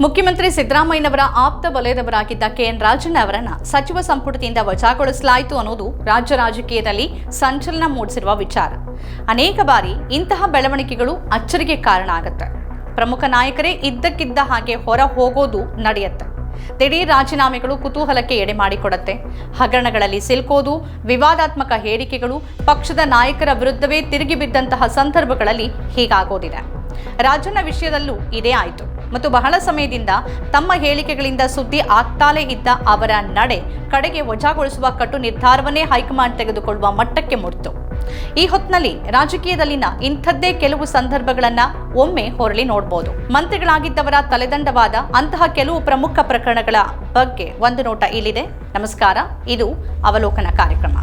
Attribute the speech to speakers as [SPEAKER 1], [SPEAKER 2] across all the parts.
[SPEAKER 1] ಮುಖ್ಯಮಂತ್ರಿ ಸಿದ್ದರಾಮಯ್ಯನವರ ಆಪ್ತ ವಲಯದವರಾಗಿದ್ದ ಕೆಎನ್ ರಾಜಣ್ಣ ಅವರನ್ನ ಸಚಿವ ಸಂಪುಟದಿಂದ ವಜಾಗೊಳಿಸಲಾಯಿತು ಅನ್ನೋದು ರಾಜ್ಯ ರಾಜಕೀಯದಲ್ಲಿ ಸಂಚಲನ ಮೂಡಿಸಿರುವ ವಿಚಾರ. ಅನೇಕ ಬಾರಿ ಇಂತಹ ಬೆಳವಣಿಗೆಗಳು ಅಚ್ಚರಿಗೆ ಕಾರಣ ಆಗುತ್ತೆ. ಪ್ರಮುಖ ನಾಯಕರೇ ಇದ್ದಕ್ಕಿದ್ದ ಹಾಗೆ ಹೊರ ಹೋಗೋದು ನಡೆಯುತ್ತೆ. ದಿಢೀರ್ ರಾಜೀನಾಮೆಗಳು ಕುತೂಹಲಕ್ಕೆ ಎಡೆ ಮಾಡಿಕೊಡತ್ತೆ. ಹಗರಣಗಳಲ್ಲಿ ಸಿಲ್ಕೋದು, ವಿವಾದಾತ್ಮಕ ಹೇಳಿಕೆಗಳು ಪಕ್ಷದ ನಾಯಕರ ವಿರುದ್ಧವೇ ತಿರುಗಿ ಬಿದ್ದಂತಹ ಸಂದರ್ಭಗಳಲ್ಲಿ ಹೀಗಾಗೋದಿದೆ. ರಾಜಣ್ಣ ವಿಷಯದಲ್ಲೂ ಇದೇ ಆಯಿತು. ಮತ್ತು ಬಹಳ ಸಮಯದಿಂದ ತಮ್ಮ ಹೇಳಿಕೆಗಳಿಂದ ಸುದ್ದಿ ಆಗ್ತಾಲೇ ಇದ್ದ ಅವರ ನಡೆ ಕಡೆಗೆ ವಜಾಗೊಳಿಸುವ ಕಟು ನಿರ್ಧಾರವನ್ನೇ ಹೈಕಮಾಂಡ್ ತೆಗೆದುಕೊಳ್ಳುವ ಮಟ್ಟಕ್ಕೆ ಮುಡ್ತು ಈ ಹೊತ್ತಿನಲ್ಲಿ ರಾಜಕೀಯದಲ್ಲಿನ ಇಂಥದ್ದೇ ಕೆಲವು ಸಂದರ್ಭಗಳನ್ನ ಒಮ್ಮೆ ಹೊರಳಿ ನೋಡಬಹುದು ಮಂತ್ರಿಗಳಾಗಿದ್ದವರ ತಲೆದಂಡವಾದ ಅಂತಹ ಕೆಲವು ಪ್ರಮುಖ ಪ್ರಕರಣಗಳ ಬಗ್ಗೆ ಒಂದು ನೋಟ ಇಲ್ಲಿದೆ. ನಮಸ್ಕಾರ. ಇದು ಅವಲೋಕನ ಕಾರ್ಯಕ್ರಮ.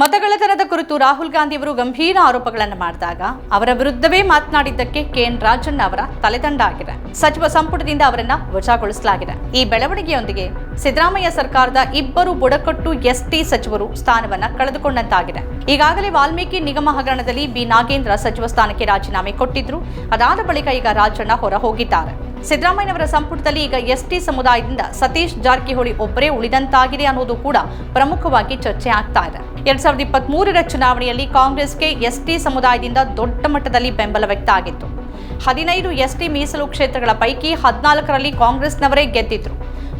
[SPEAKER 1] ಮತಗಳ್ಳತನದ ಕುರಿತು ರಾಹುಲ್ ಗಾಂಧಿ ಅವರು ಗಂಭೀರ ಆರೋಪಗಳನ್ನು ಮಾಡಿದಾಗ ಅವರ ವಿರುದ್ಧವೇ ಮಾತನಾಡಿದ್ದಕ್ಕೆ ಕೆಎನ್ ರಾಜಣ್ಣ ಅವರ ತಲೆದಂಡ ಆಗಿದೆ. ಸಚಿವ ಸಂಪುಟದಿಂದ ಅವರನ್ನ ವಜಾಗೊಳಿಸಲಾಗಿದೆ. ಈ ಬೆಳವಣಿಗೆಯೊಂದಿಗೆ ಸಿದ್ದರಾಮಯ್ಯ ಸರ್ಕಾರದ ಇಬ್ಬರು ಬುಡಕಟ್ಟು ಎಸ್ಟಿ ಸಚಿವರು ಸ್ಥಾನವನ್ನ ಕಳೆದುಕೊಂಡಂತಾಗಿದೆ. ಈಗಾಗಲೇ ವಾಲ್ಮೀಕಿ ನಿಗಮ ಹಗರಣದಲ್ಲಿ ಬಿ ನಾಗೇಂದ್ರ ಸಚಿವ ಸ್ಥಾನಕ್ಕೆ ರಾಜೀನಾಮೆ ಕೊಟ್ಟಿದ್ರು. ಅದಾದ ಬಳಿಕ ಈಗ ರಾಜಣ್ಣ ಹೊರ ಹೋಗಿದ್ದಾರೆ. ಸಿದ್ದರಾಮಯ್ಯನವರ ಸಂಪುಟದಲ್ಲಿ ಈಗ ಎಸ್ಟಿ ಸಮುದಾಯದಿಂದ ಸತೀಶ್ ಜಾರಕಿಹೊಳಿ ಒಬ್ಬರೇ ಉಳಿದಂತಾಗಿದೆ ಅನ್ನೋದು ಕೂಡ ಪ್ರಮುಖವಾಗಿ ಚರ್ಚೆ ಆಗ್ತಾ ಇದೆ. ಎರಡ್ ಸಾವಿರದ ಇಪ್ಪತ್ತ್ ಮೂರರ ಚುನಾವಣೆಯಲ್ಲಿ ಕಾಂಗ್ರೆಸ್ಗೆ ಎಸ್ಟಿ ಸಮುದಾಯದಿಂದ ದೊಡ್ಡ ಮಟ್ಟದಲ್ಲಿ ಬೆಂಬಲ ವ್ಯಕ್ತ ಆಗಿತ್ತು. ಹದಿನೈದು ಎಸ್ಟಿ ಮೀಸಲು ಕ್ಷೇತ್ರಗಳ ಪೈಕಿ ಹದಿನಾಲ್ಕರಲ್ಲಿ ಕಾಂಗ್ರೆಸ್ನವರೇ ಗೆದ್ದಿದ್ರು.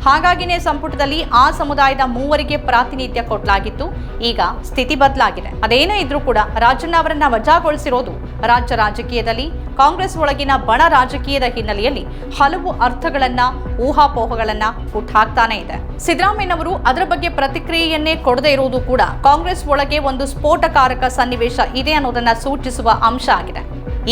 [SPEAKER 1] ಹಾಗಾಗಿನೇ ಸಂಪುಟದಲ್ಲಿ ಆ ಸಮುದಾಯದ ಮೂವರಿಗೆ ಪ್ರಾತಿನಿಧ್ಯ ಕೊಡಲಾಗಿತ್ತು. ಈಗ ಸ್ಥಿತಿ ಬದಲಾಗಿದೆ. ಅದೇನೇ ಇದ್ರೂ ಕೂಡ ರಾಜಣ್ಣ ಅವರನ್ನ ವಜಾಗೊಳಿಸಿರೋದು ರಾಜ್ಯ ರಾಜಕೀಯದಲ್ಲಿ ಕಾಂಗ್ರೆಸ್ ಒಳಗಿನ ಬಣ ರಾಜಕೀಯದ ಹಿನ್ನೆಲೆಯಲ್ಲಿ ಹಲವು ಅರ್ಥಗಳನ್ನ, ಊಹಾಪೋಹಗಳನ್ನ ಹುಟ್ಟಾಕ್ತಾನೆ ಇದೆ. ಸಿದ್ದರಾಮಯ್ಯನವರು ಅದರ ಬಗ್ಗೆ ಪ್ರತಿಕ್ರಿಯೆಯನ್ನೇ ಕೊಡದೇ ಇರುವುದು ಕೂಡ ಕಾಂಗ್ರೆಸ್ ಒಳಗೆ ಒಂದು ಸ್ಫೋಟಕಾರಕ ಸನ್ನಿವೇಶ ಇದೆ ಅನ್ನೋದನ್ನ ಸೂಚಿಸುವ ಅಂಶ ಆಗಿದೆ.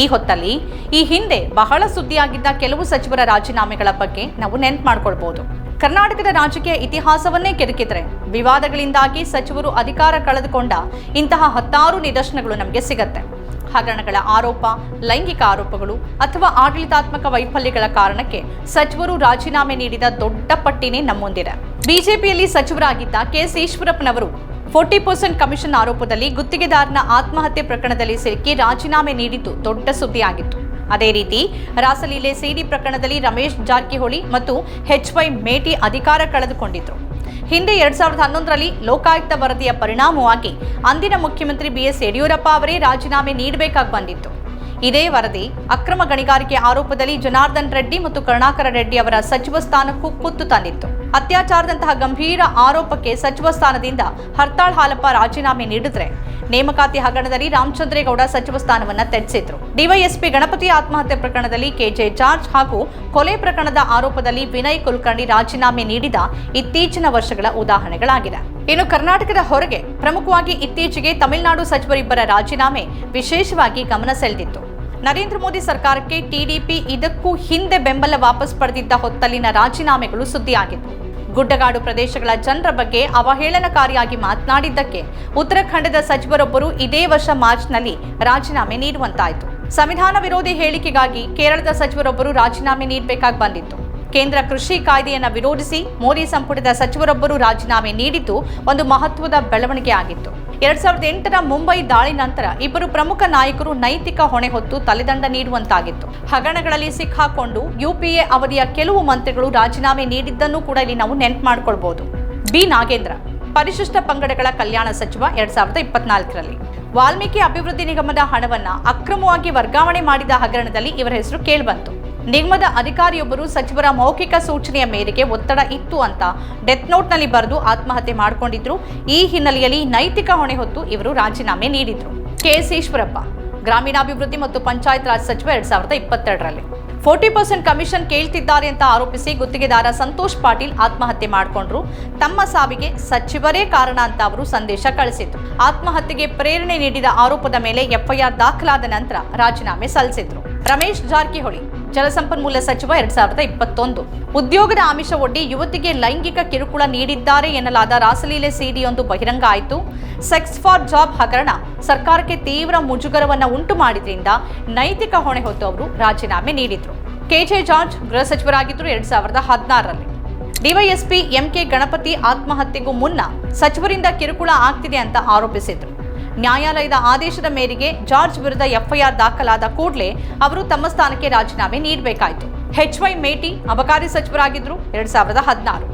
[SPEAKER 1] ಈ ಹೊತ್ತಲ್ಲಿ ಈ ಹಿಂದೆ ಬಹಳ ಸುದ್ದಿಯಾಗಿದ್ದ ಕೆಲವು ಸಚಿವರ ರಾಜೀನಾಮೆಗಳ ಬಗ್ಗೆ ನಾವು ನೆನ್ಪು ಮಾಡ್ಕೊಳ್ಬಹುದು ಕರ್ನಾಟಕದ ರಾಜಕೀಯ ಇತಿಹಾಸವನ್ನೇ ಕೆದಕಿದ್ರೆ ವಿವಾದಗಳಿಂದಾಗಿ ಸಚಿವರು ಅಧಿಕಾರ ಕಳೆದುಕೊಂಡ ಇಂತಹ ಹತ್ತಾರು ನಿದರ್ಶನಗಳು ನಮಗೆ ಸಿಗತ್ತೆ. ಹಗರಣಗಳ ಆರೋಪ, ಲೈಂಗಿಕ ಆರೋಪಗಳು ಅಥವಾ ಆಡಳಿತಾತ್ಮಕ ವೈಫಲ್ಯಗಳ ಕಾರಣಕ್ಕೆ ಸಚಿವರು ರಾಜೀನಾಮೆ ನೀಡಿದ ದೊಡ್ಡ ಪಟ್ಟಿನೇ ನಮ್ಮೊಂದಿದೆ. ಬಿಜೆಪಿಯಲ್ಲಿ ಸಚಿವರಾಗಿದ್ದ ಕೆಎಸ್ ಈಶ್ವರಪ್ಪನವರು ಫೋರ್ಟಿ ಪರ್ಸೆಂಟ್ ಕಮಿಷನ್ ಆರೋಪದಲ್ಲಿ ಗುತ್ತಿಗೆದಾರನ ಆತ್ಮಹತ್ಯೆ ಪ್ರಕರಣದಲ್ಲಿ ಸಿಲುಕಿ ರಾಜೀನಾಮೆ ನೀಡಿದ್ದು ದೊಡ್ಡ ಸುದ್ದಿಯಾಗಿತ್ತು. ಅದೇ ರೀತಿ, ರಾಸಲೀಲೆ ಸಿಡಿ ಪ್ರಕರಣದಲ್ಲಿ ರಮೇಶ್ ಜಾರಕಿಹೊಳಿ ಮತ್ತು ಎಚ್ ವೈ ಮೇಟಿ ಅಧಿಕಾರ ಕಳೆದುಕೊಂಡಿದ್ರು. ಹಿಂದೆ ಎರಡ್ ಸಾವಿರದ ಹನ್ನೊಂದರಲ್ಲಿ ಲೋಕಾಯುಕ್ತ ವರದಿಯ ಪರಿಣಾಮವಾಗಿ ಅಂದಿನ ಮುಖ್ಯಮಂತ್ರಿ ಬಿಎಸ್ ಯಡಿಯೂರಪ್ಪ ಅವರೇ ರಾಜೀನಾಮೆ ನೀಡಬೇಕಾಗಿ ಬಂದಿತ್ತು. ಇದೇ ವರದಿ ಅಕ್ರಮ ಗಣಿಗಾರಿಕೆ ಆರೋಪದಲ್ಲಿ ಜನಾರ್ದನ್ ರೆಡ್ಡಿ ಮತ್ತು ಕರುಣಾಕರ ರೆಡ್ಡಿ ಅವರ ಸಚಿವ ಸ್ಥಾನಕ್ಕೂ ಕುತ್ತು ತಂದಿತ್ತು. ಅತ್ಯಾಚಾರದಂತಹ ಗಂಭೀರ ಆರೋಪಕ್ಕೆ ಸಚಿವ ಸ್ಥಾನದಿಂದ ಹರ್ತಾಳ್ ಹಾಲಪ್ಪ ರಾಜೀನಾಮೆ ನೀಡಿದ್ರೆ ನೇಮಕಾತಿ ಹಗರಣದಲ್ಲಿ ರಾಮಚಂದ್ರೇಗೌಡ ಸಚಿವ ಸ್ಥಾನವನ್ನ ತ್ಯಜಿಸಿದ್ರು ಡಿವೈಎಸ್ಪಿ ಗಣಪತಿ ಆತ್ಮಹತ್ಯೆ ಪ್ರಕರಣದಲ್ಲಿ ಕೆಜೆ ಜಾರ್ಜ್ ಹಾಗೂ ಕೊಲೆ ಪ್ರಕರಣದ ಆರೋಪದಲ್ಲಿ ವಿನಯ್ ಕುಲಕರ್ಣಿ ರಾಜೀನಾಮೆ ನೀಡಿದ ಇತ್ತೀಚಿನ ವರ್ಷಗಳ ಉದಾಹರಣೆಗಳಾಗಿದೆ ಇನ್ನು ಕರ್ನಾಟಕದ ಹೊರಗೆ ಪ್ರಮುಖವಾಗಿ ಇತ್ತೀಚೆಗೆ ತಮಿಳುನಾಡು ಸಚಿವರಿಬ್ಬರ ರಾಜೀನಾಮೆ ವಿಶೇಷವಾಗಿ ಗಮನ ಸೆಳೆದಿತ್ತು. ನರೇಂದ್ರ ಮೋದಿ ಸರ್ಕಾರಕ್ಕೆ ಟಿಡಿಪಿ ಇದಕ್ಕೂ ಹಿಂದೆ ಬೆಂಬಲ ವಾಪಸ್ ಪಡೆದಿದ್ದ ಹೊತ್ತಲ್ಲಿನ ರಾಜೀನಾಮೆಗಳು ಸುದ್ದಿಯಾಗಿತ್ತು. ಗುಡ್ಡಗಾಡು ಪ್ರದೇಶಗಳ ಜನರ ಬಗ್ಗೆ ಅವಹೇಳನಕಾರಿಯಾಗಿ ಮಾತನಾಡಿದ್ದಕ್ಕೆ ಉತ್ತರಾಖಂಡದ ಸಚಿವರೊಬ್ಬರು ಇದೇ ವರ್ಷ ಮಾರ್ಚ್ನಲ್ಲಿ ರಾಜೀನಾಮೆ ನೀಡುವಂತಾಯಿತು. ಸಂವಿಧಾನ ವಿರೋಧಿ ಹೇಳಿಕೆಗಾಗಿ ಕೇರಳದ ಸಚಿವರೊಬ್ಬರು ರಾಜೀನಾಮೆ ನೀಡಬೇಕಾಗಿ ಬಂದಿತ್ತು. ಕೇಂದ್ರ ಕೃಷಿ ಕಾಯ್ದೆಯನ್ನು ವಿರೋಧಿಸಿ ಮೋದಿ ಸಂಪುಟದ ಸಚಿವರೊಬ್ಬರು ರಾಜೀನಾಮೆ ನೀಡಿದ್ದು ಒಂದು ಮಹತ್ವದ ಬೆಳವಣಿಗೆ ಆಗಿತ್ತು. ಎರಡ್ ಸಾವಿರದ ಎಂಟರ ಮುಂಬೈ ದಾಳಿ ನಂತರ ಇಬ್ಬರು ಪ್ರಮುಖ ನಾಯಕರು ನೈತಿಕ ಹೊಣೆ ಹೊತ್ತು ತಲೆದಂಡ ನೀಡುವಂತಾಗಿತ್ತು. ಹಗರಣಗಳಲ್ಲಿ ಸಿಕ್ಕಾಕೊಂಡು ಯುಪಿಎ ಅವಧಿಯ ಕೆಲವು ಮಂತ್ರಿಗಳು ರಾಜೀನಾಮೆ ನೀಡಿದ್ದನ್ನು ಕೂಡ ಇಲ್ಲಿ ನಾವು ನೆನ್ಪು ಮಾಡಿಕೊಳ್ಬಹುದು ಬಿ. ನಾಗೇಂದ್ರ, ಪರಿಶಿಷ್ಟ ಪಂಗಡಗಳ ಕಲ್ಯಾಣ ಸಚಿವ ಎರಡ್ ಸಾವಿರದ ಇಪ್ಪತ್ನಾಲ್ಕರಲ್ಲಿ. ವಾಲ್ಮೀಕಿ ಅಭಿವೃದ್ಧಿ ನಿಗಮದ ಹಣವನ್ನ ಅಕ್ರಮವಾಗಿ ವರ್ಗಾವಣೆ ಮಾಡಿದ ಹಗರಣದಲ್ಲಿ ಇವರ ಹೆಸರು ಕೇಳಿಬಂತು. ನಿಗಮದ ಅಧಿಕಾರಿಯೊಬ್ಬರು ಸಚಿವರ ಮೌಖಿಕ ಸೂಚನೆಯ ಮೇರೆಗೆ ಒತ್ತಡ ಇತ್ತು ಅಂತ ಡೆತ್ ನೋಟ್ನಲ್ಲಿ ಬರೆದು ಆತ್ಮಹತ್ಯೆ ಮಾಡಿಕೊಂಡಿದ್ರು. ಈ ಹಿನ್ನೆಲೆಯಲ್ಲಿ ನೈತಿಕ ಹೊಣೆ ಹೊತ್ತು ಇವರು ರಾಜೀನಾಮೆ ನೀಡಿದ್ರು. ಕೆಎಸ್ ಈಶ್ವರಪ್ಪ ಗ್ರಾಮೀಣಾಭಿವೃದ್ಧಿ ಮತ್ತು ಪಂಚಾಯತ್ ರಾಜ್ ಸಚಿವ ಎರಡ್ ಸಾವಿರದ ಇಪ್ಪತ್ತೆರಡರಲ್ಲಿ. ಫೋರ್ಟಿ ಪರ್ಸೆಂಟ್ ಕಮಿಷನ್ ಕೇಳ್ತಿದ್ದಾರೆ ಅಂತ ಆರೋಪಿಸಿ ಗುತ್ತಿಗೆದಾರ ಸಂತೋಷ್ ಪಾಟೀಲ್ ಆತ್ಮಹತ್ಯೆ ಮಾಡಿಕೊಂಡ್ರು. ತಮ್ಮ ಸಾವಿಗೆ ಸಚಿವರೇ ಕಾರಣ ಅಂತ ಅವರು ಸಂದೇಶ ಕಳಿಸಿದ್ರು. ಆತ್ಮಹತ್ಯೆಗೆ ಪ್ರೇರಣೆ ನೀಡಿದ ಆರೋಪದ ಮೇಲೆ ಎಫ್ಐಆರ್ ದಾಖಲಾದ ನಂತರ ರಾಜೀನಾಮೆ ಸಲ್ಲಿಸಿದ್ರು. ರಮೇಶ್ ಜಾರಕಿಹೊಳಿ ಜಲಸಂಪನ್ಮೂಲ ಸಚಿವ ಎರಡ್ ಸಾವಿರದ ಇಪ್ಪತ್ತೊಂದು. ಉದ್ಯೋಗದ ಆಮಿಷ ಒಡ್ಡಿ ಯುವತಿಗೆ ಲೈಂಗಿಕ ಕಿರುಕುಳ ನೀಡಿದ್ದಾರೆ ಎನ್ನಲಾದ ರಾಸಲೀಲೆ ಸಿಡಿಯೊಂದು ಬಹಿರಂಗ ಆಯಿತು. ಸೆಕ್ಸ್ ಫಾರ್ ಜಾಬ್ ಹಗರಣ ಸರ್ಕಾರಕ್ಕೆ ತೀವ್ರ ಮುಜುಗರವನ್ನು ಉಂಟು ಮಾಡಿದ್ರಿಂದ ನೈತಿಕ ಹೊಣೆ ಹೊತ್ತು ಅವರು ರಾಜೀನಾಮೆ ನೀಡಿದ್ರು. ಕೆಜೆ ಜಾರ್ಜ್ ಗೃಹ ಸಚಿವರಾಗಿದ್ದರು ಎರಡ್ ಸಾವಿರದ ಹದಿನಾರರಲ್ಲಿ. ಡಿವೈಎಸ್ಪಿ ಎಂಕೆ ಗಣಪತಿ ಆತ್ಮಹತ್ಯೆಗೂ ಮುನ್ನ ಸಚಿವರಿಂದ ಕಿರುಕುಳ ಆಗ್ತಿದೆ ಅಂತ ಆರೋಪಿಸಿದ್ರು. ನ್ಯಾಯಾಲಯದ ಆದೇಶದ ಮೇರೆಗೆ ಜಾರ್ಜ್ ವಿರುದ್ಧ ಎಫ್ಐಆರ್ ದಾಖಲಾದ ಕೂಡಲೇ ಅವರು ತಮ್ಮ ಸ್ಥಾನಕ್ಕೆ ರಾಜೀನಾಮೆ ನೀಡಬೇಕಾಯಿತು. ಎಚ್ ವೈ ಮೇಟಿ ಅಬಕಾರಿ ಸಚಿವರಾಗಿದ್ದರು ಎರಡ್ ಸಾವಿರದ ಹದಿನಾರು.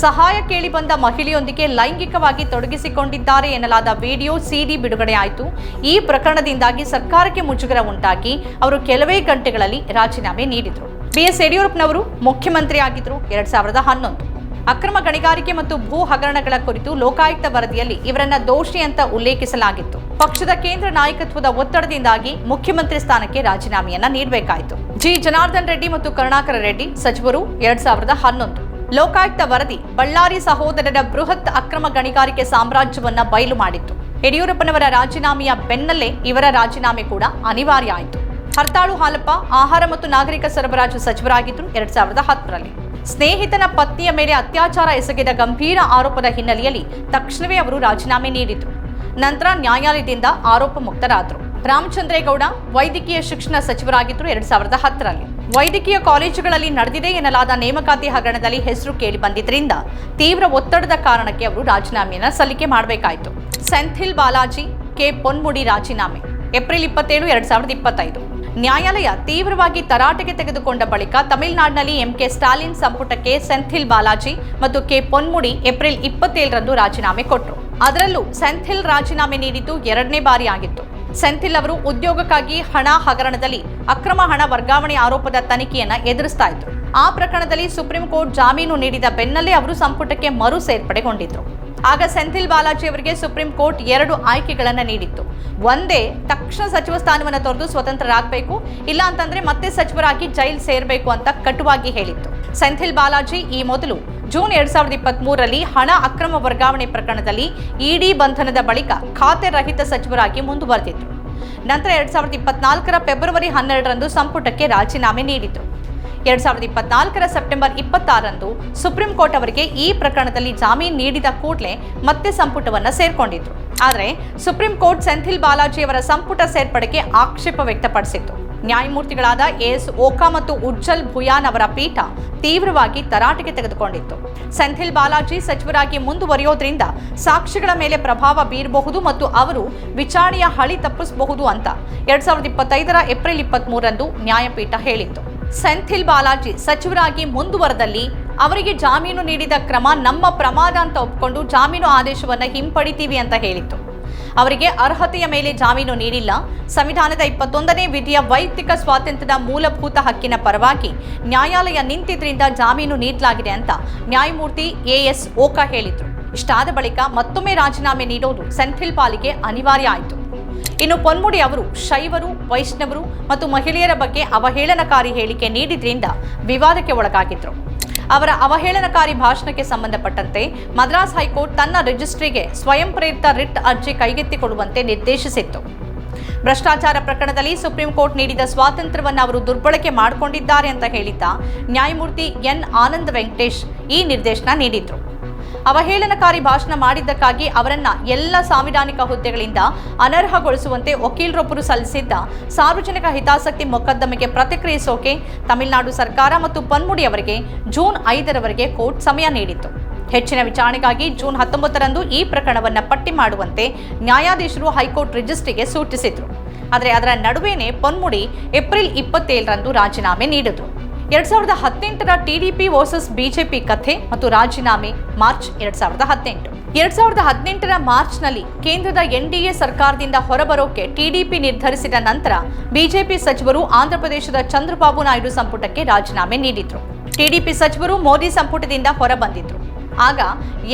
[SPEAKER 1] ಸಹಾಯ ಕೇಳಿ ಬಂದ ಮಹಿಳೆಯೊಂದಿಗೆ ಲೈಂಗಿಕವಾಗಿ ತೊಡಗಿಸಿಕೊಂಡಿದ್ದಾರೆ ಎನ್ನಲಾದ ವಿಡಿಯೋ ಸಿಡಿ ಬಿಡುಗಡೆಯಾಯಿತು ಈ ಪ್ರಕರಣದಿಂದಾಗಿ ಸರ್ಕಾರಕ್ಕೆ ಮುಜುಗರ ಉಂಟಾಗಿ ಅವರು ಕೆಲವೇ ಗಂಟೆಗಳಲ್ಲಿ ರಾಜೀನಾಮೆ ನೀಡಿದರು. ಬಿಎಸ್ ಯಡಿಯೂರಪ್ಪನವರು ಮುಖ್ಯಮಂತ್ರಿಯಾಗಿದ್ದರು ಎರಡ್ ಸಾವಿರದ ಹನ್ನೊಂದು. ಅಕ್ರಮ ಗಣಿಗಾರಿಕೆ ಮತ್ತು ಭೂ ಹಗರಣಗಳ ಕುರಿತು ಲೋಕಾಯುಕ್ತ ವರದಿಯಲ್ಲಿ ಇವರನ್ನ ದೋಷಿ ಅಂತ ಉಲ್ಲೇಖಿಸಲಾಗಿತ್ತು. ಪಕ್ಷದ ಕೇಂದ್ರ ನಾಯಕತ್ವದ ಒತ್ತಡದಿಂದಾಗಿ ಮುಖ್ಯಮಂತ್ರಿ ಸ್ಥಾನಕ್ಕೆ ರಾಜೀನಾಮೆಯನ್ನ ನೀಡಬೇಕಾಯಿತು. ಜಿ. ಜನಾರ್ದನ್ ರೆಡ್ಡಿ ಮತ್ತು ಕರುಣಾಕರ ರೆಡ್ಡಿ ಸಚಿವರು ಎರಡ್ ಸಾವಿರದ ಹನ್ನೊಂದು. ಲೋಕಾಯುಕ್ತ ವರದಿ ಬಳ್ಳಾರಿ ಸಹೋದರರ ಬೃಹತ್ ಅಕ್ರಮ ಗಣಿಗಾರಿಕೆ ಸಾಮ್ರಾಜ್ಯವನ್ನ ಬಯಲು ಮಾಡಿತ್ತು. ಯಡಿಯೂರಪ್ಪನವರ ರಾಜೀನಾಮೆಯ ಬೆನ್ನಲ್ಲೇ ಇವರ ರಾಜೀನಾಮೆ ಕೂಡ ಅನಿವಾರ್ಯ ಆಯಿತು. ಹರ್ತಾಳು ಹಾಲಪ್ಪ, ಆಹಾರ ಮತ್ತು ನಾಗರಿಕ ಸರಬರಾಜು ಸಚಿವರಾಗಿದ್ದರು ಎರಡ್ ಸಾವಿರದ ಹತ್ತರಲ್ಲಿ. ಸ್ನೇಹಿತನ ಪತ್ನಿಯ ಮೇಲೆ ಅತ್ಯಾಚಾರ ಎಸಗಿದ ಗಂಭೀರ ಆರೋಪದ ಹಿನ್ನೆಲೆಯಲ್ಲಿ ತಕ್ಷಣವೇ ಅವರು ರಾಜೀನಾಮೆ ನೀಡಿದರು. ನಂತರ ನ್ಯಾಯಾಲಯದಿಂದ ಆರೋಪ ಮುಕ್ತರಾದರು. ರಾಮಚಂದ್ರೇಗೌಡ ವೈದ್ಯಕೀಯ ಶಿಕ್ಷಣ ಸಚಿವರಾಗಿದ್ದರು ಎರಡ್ ಸಾವಿರದ ಹತ್ತರಲ್ಲಿ. ವೈದ್ಯಕೀಯ ಕಾಲೇಜುಗಳಲ್ಲಿ ನಡೆದಿದೆ ಎನ್ನಲಾದ ನೇಮಕಾತಿ ಹಗರಣದಲ್ಲಿ ಹೆಸರು ಕೇಳಿ ಬಂದಿದ್ದರಿಂದ ತೀವ್ರ ಒತ್ತಡದ ಕಾರಣಕ್ಕೆ ಅವರು ರಾಜೀನಾಮೆಯನ್ನು ಸಲ್ಲಿಕೆ ಮಾಡಬೇಕಾಯಿತು. ಸೆಂಥಿಲ್ ಬಾಲಾಜಿ ಕೆ. ಪೊನ್ಮುಡಿ ರಾಜೀನಾಮೆ. ಏಪ್ರಿಲ್ ಇಪ್ಪತ್ತೇಳು, ಎರಡ್ ಸಾವಿರದ ಇಪ್ಪತ್ತೈದು. ನ್ಯಾಯಾಲಯ ತೀವ್ರವಾಗಿ ತರಾಟೆಗೆ ತೆಗೆದುಕೊಂಡ ಬಳಿಕ ತಮಿಳುನಾಡಿನಲ್ಲಿ ಎಂಕೆ ಸ್ಟಾಲಿನ್ ಸಂಪುಟಕ್ಕೆ ಸೆಂಥಿಲ್ ಬಾಲಾಜಿ ಮತ್ತು ಕೆ ಪೊನ್ಮುಡಿ ಏಪ್ರಿಲ್ ಇಪ್ಪತ್ತೇಳರಂದು ರಾಜೀನಾಮೆ ಕೊಟ್ಟರು. ಅದರಲ್ಲೂ ಸೆಂಥಿಲ್ ರಾಜೀನಾಮೆ ನೀಡಿದ್ದು ಎರಡನೇ ಬಾರಿ ಆಗಿತ್ತು. ಸೆಂಥಿಲ್ ಅವರು ಉದ್ಯೋಗಕ್ಕಾಗಿ ಹಣ ಹಗರಣದಲ್ಲಿ ಅಕ್ರಮ ಹಣ ವರ್ಗಾವಣೆ ಆರೋಪದ ತನಿಖೆಯನ್ನು ಎದುರಿಸ್ತಾ ಇದ್ರು. ಆ ಪ್ರಕರಣದಲ್ಲಿ ಸುಪ್ರೀಂ ಕೋರ್ಟ್ ಜಾಮೀನು ನೀಡಿದ ಬೆನ್ನಲ್ಲೇ ಅವರು ಸಂಪುಟಕ್ಕೆ ಮರು ಸೇರ್ಪಡೆಗೊಂಡಿದ್ರು. ಆಗ ಸೆಂಥಿಲ್ ಬಾಲಾಜಿ ಅವರಿಗೆ ಸುಪ್ರೀಂ ಕೋರ್ಟ್ ಎರಡು ಆಯ್ಕೆಗಳನ್ನು ನೀಡಿತ್ತು. ಒಂದೇ, ತಕ್ಷಣ ಸಚಿವ ಸ್ಥಾನವನ್ನು ತೊರೆದು ಸ್ವತಂತ್ರರಾಗಬೇಕು, ಇಲ್ಲ ಅಂತಂದ್ರೆ ಮತ್ತೆ ಸಚಿವರಾಗಿ ಜೈಲ್ ಸೇರಬೇಕು ಅಂತ ಕಟುವಾಗಿ ಹೇಳಿತ್ತು. ಸೆಂಥಿಲ್ ಬಾಲಾಜಿ ಈ ಮೊದಲು ಜೂನ್ ಎರಡ್ ಸಾವಿರದ ಇಪ್ಪತ್ತ್ ಮೂರರಲ್ಲಿ ಹಣ ಅಕ್ರಮ ವರ್ಗಾವಣೆ ಪ್ರಕರಣದಲ್ಲಿ ಇಡಿ ಬಂಧನದ ಬಳಿಕ ಖಾತೆ ರಹಿತ ಸಚಿವರಾಗಿ ಮುಂದುವರೆದಿತ್ತು. ನಂತರ ಎರಡ್ ಸಾವಿರದ ಇಪ್ಪತ್ನಾಲ್ಕರ ಫೆಬ್ರವರಿ ಹನ್ನೆರಡರಂದು ಸಂಪುಟಕ್ಕೆ ರಾಜೀನಾಮೆ ನೀಡಿದ್ರು ಎರಡ್ ಸಾವಿರದ ಇಪ್ಪತ್ನಾಲ್ಕರ ಸೆಪ್ಟೆಂಬರ್ ಇಪ್ಪತ್ತಾರಂದು ಸುಪ್ರೀಂ ಕೋರ್ಟ್ ಅವರಿಗೆ ಈ ಪ್ರಕರಣದಲ್ಲಿ ಜಾಮೀನು ನೀಡಿದ ಕೂಡಲೇ ಮತ್ತೆ ಸಂಪುಟವನ್ನು ಸೇರ್ಕೊಂಡಿದ್ರು. ಆದರೆ ಸುಪ್ರೀಂ ಕೋರ್ಟ್ ಸೆಂಥಿಲ್ ಬಾಲಾಜಿ ಅವರ ಸಂಪುಟ ಸೇರ್ಪಡೆಗೆ ಆಕ್ಷೇಪ ವ್ಯಕ್ತಪಡಿಸಿತ್ತು. ನ್ಯಾಯಮೂರ್ತಿಗಳಾದ ಎಸ್. ಓಕಾ ಮತ್ತು ಉಜ್ಜಲ್ ಭುಯಾನ್ ಅವರ ಪೀಠ ತೀವ್ರವಾಗಿ ತರಾಟೆಗೆ ತೆಗೆದುಕೊಂಡಿತ್ತು. ಸೆಂಥಿಲ್ ಬಾಲಾಜಿ ಸಚಿವರಾಗಿ ಮುಂದುವರಿಯೋದ್ರಿಂದ ಸಾಕ್ಷಿಗಳ ಮೇಲೆ ಪ್ರಭಾವ ಬೀರಬಹುದು ಮತ್ತು ಅವರು ವಿಚಾರಣೆಯ ಹಳಿ ತಪ್ಪಿಸಬಹುದು ಅಂತ ಎರಡ್ ಸಾವಿರದ ಇಪ್ಪತ್ತೈದರ ಏಪ್ರಿಲ್ ಇಪ್ಪತ್ತ್ ನ್ಯಾಯಪೀಠ ಹೇಳಿತ್ತು. ಸೆಂಥಿಲ್ ಬಾಲಾಜಿ ಸಚಿವರಾಗಿ ಮುಂದುವರೆದಲ್ಲಿ ಅವರಿಗೆ ಜಾಮೀನು ನೀಡಿದ ಕ್ರಮ ನಮ್ಮ ಪ್ರಮಾದ ಅಂತ ಒಪ್ಕೊಂಡು ಜಾಮೀನು ಆದೇಶವನ್ನು ಹಿಂಪಡಿತೀವಿ ಅಂತ ಹೇಳಿತ್ತು. ಅವರಿಗೆ ಅರ್ಹತೆಯ ಮೇಲೆ ಜಾಮೀನು ನೀಡಿಲ್ಲ. ಸಂವಿಧಾನದ ಇಪ್ಪತ್ತೊಂದನೇ ವಿಧಿಯ ವೈಯಕ್ತಿಕ ಸ್ವಾತಂತ್ರ್ಯದ ಮೂಲಭೂತ ಹಕ್ಕಿನ ಪರವಾಗಿ ನ್ಯಾಯಾಲಯ ನಿಂತಿದ್ದರಿಂದ ಜಾಮೀನು ನೀಡಲಾಗಿದೆ ಅಂತ ನ್ಯಾಯಮೂರ್ತಿ ಎಎಸ್ ಓಕಾ ಹೇಳಿದರು. ಇಷ್ಟಾದ ಬಳಿಕ ಮತ್ತೊಮ್ಮೆ ರಾಜೀನಾಮೆ ನೀಡೋದು ಸೆಂಥಿಲ್ ಪಾಲಿಗೆ ಅನಿವಾರ್ಯ ಆಯಿತು. ಇನ್ನು ಪೊನ್ಮುಡಿ ಅವರು ಶೈವರು, ವೈಷ್ಣವರು ಮತ್ತು ಮಹಿಳೆಯರ ಬಗ್ಗೆ ಅವಹೇಳನಕಾರಿ ಹೇಳಿಕೆ ನೀಡಿದ್ರಿಂದ ವಿವಾದಕ್ಕೆ ಒಳಗಾಗಿದ್ರು. ಅವರ ಅವಹೇಳನಕಾರಿ ಭಾಷಣಕ್ಕೆ ಸಂಬಂಧಪಟ್ಟಂತೆ ಮದ್ರಾಸ್ ಹೈಕೋರ್ಟ್ ತನ್ನ ರಿಜಿಸ್ಟ್ರಿಗೆ ಸ್ವಯಂ ಪ್ರೇರಿತ ರಿಟ್ ಅರ್ಜಿ ಕೈಗೆತ್ತಿಕೊಳ್ಳುವಂತೆ ನಿರ್ದೇಶಿಸಿತ್ತು. ಭ್ರಷ್ಟಾಚಾರ ಪ್ರಕರಣದಲ್ಲಿ ಸುಪ್ರೀಂ ಕೋರ್ಟ್ ನೀಡಿದ ಸ್ವಾತಂತ್ರ್ಯವನ್ನು ಅವರು ದುರ್ಬಳಕೆ ಮಾಡಿಕೊಂಡಿದ್ದಾರೆ ಅಂತ ಹೇಳಿದ್ದ ನ್ಯಾಯಮೂರ್ತಿ ಎನ್. ಆನಂದ್ ವೆಂಕಟೇಶ್ ಈ ನಿರ್ದೇಶನ ನೀಡಿದ್ರು. ಅವಹೇಳನಕಾರಿ ಭಾಷಣ ಮಾಡಿದ್ದಕ್ಕಾಗಿ ಅವರನ್ನ ಎಲ್ಲ ಸಾಂವಿಧಾನಿಕ ಹುದ್ದೆಗಳಿಂದ ಅನರ್ಹಗೊಳಿಸುವಂತೆ ವಕೀಲರೊಬ್ಬರು ಸಲ್ಲಿಸಿದ್ದ ಸಾರ್ವಜನಿಕ ಹಿತಾಸಕ್ತಿ ಮೊಕದ್ದಮೆಗೆ ಪ್ರತಿಕ್ರಿಯಿಸೋಕೆ ತಮಿಳುನಾಡು ಸರ್ಕಾರ ಮತ್ತು ಪನ್ಮುಡಿ ಅವರಿಗೆ ಜೂನ್ ಐದರವರೆಗೆ ಕೋರ್ಟ್ ಸಮಯ ನೀಡಿತ್ತು. ಹೆಚ್ಚಿನ ವಿಚಾರಣೆಗಾಗಿ ಜೂನ್ ಹತ್ತೊಂಬತ್ತರಂದು ಈ ಪ್ರಕರಣವನ್ನು ಪಟ್ಟಿ ಮಾಡುವಂತೆ ನ್ಯಾಯಾಧೀಶರು ಹೈಕೋರ್ಟ್ ರಿಜಿಸ್ಟ್ರಿಗೆ ಸೂಚಿಸಿದ್ರು. ಆದರೆ ಅದರ ನಡುವೆಯೇ ಪೊನ್ಮುಡಿ ಏಪ್ರಿಲ್ ಇಪ್ಪತ್ತೇಳರಂದು ರಾಜೀನಾಮೆ ನೀಡಿದ್ರು. ಎರಡ್ ಸಾವಿರದ ಹದಿನೆಂಟರ ಟಿಡಿಪಿ ವರ್ಸಸ್ ಬಿಜೆಪಿ ಕಥೆ ಮತ್ತು ರಾಜೀನಾಮೆ ಮಾರ್ಚ್ ಎರಡ್ ಸಾವಿರದ ಹದಿನೆಂಟು. ಎರಡ್ ಸಾವಿರದ ಹದಿನೆಂಟರ ಮಾರ್ಚ್ನಲ್ಲಿ ಕೇಂದ್ರದ ಎನ್ಡಿಎ ಸರ್ಕಾರದಿಂದ ಹೊರಬರೋಕೆ ಟಿಡಿಪಿ ನಿರ್ಧರಿಸಿದ ನಂತರ ಬಿಜೆಪಿ ಸಚಿವರು ಆಂಧ್ರಪ್ರದೇಶದ ಚಂದ್ರಬಾಬು ನಾಯ್ಡು ಸಂಪುಟಕ್ಕೆ ರಾಜೀನಾಮೆ ನೀಡಿದ್ರು. ಟಿಡಿಪಿ ಸಚಿವರು ಮೋದಿ ಸಂಪುಟದಿಂದ ಹೊರಬಂದಿದ್ರು. ಆಗ